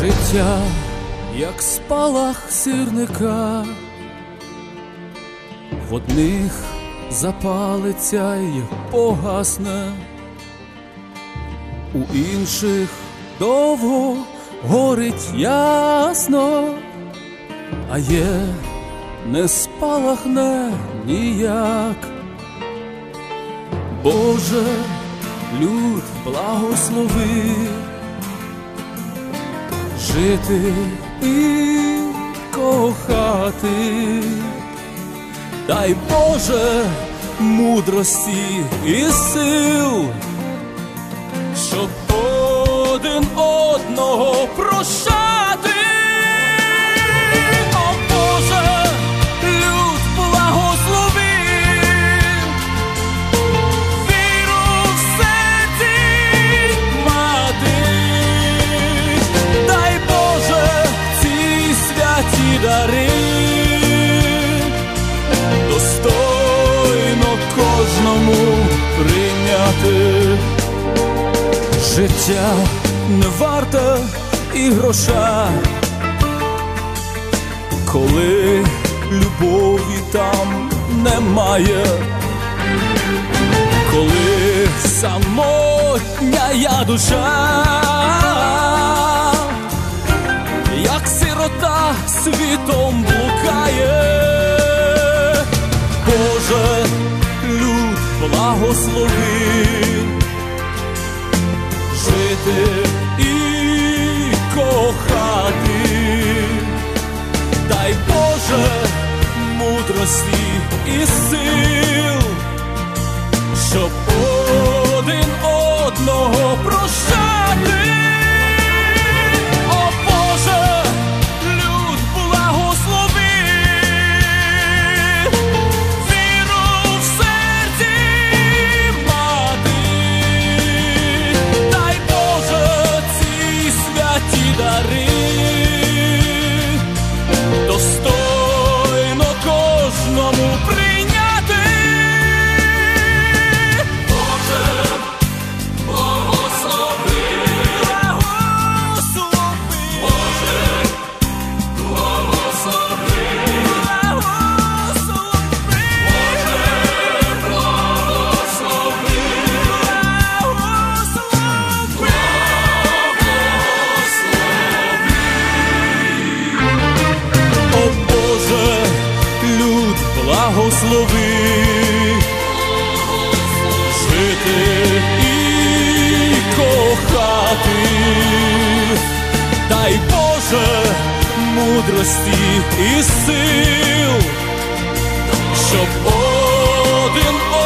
Життя, як спалах сирника, в одних запалиться й погасне, у інших довго горить ясно, а є не спалахне ніяк. Боже, люд благослови жити і кохати, дай Боже мудрості і сил, щоб одного прощати. О Боже, люд благослови, віру в серці мати. Дай Боже ці святі дари, достойно кожному прийняти. Життя не варте і гроша, коли любові там немає, коли самотня я душа. Як сирота світом блукає, Боже, люд благослови, жити мудрості і сил, мудрості і сил, щоб один.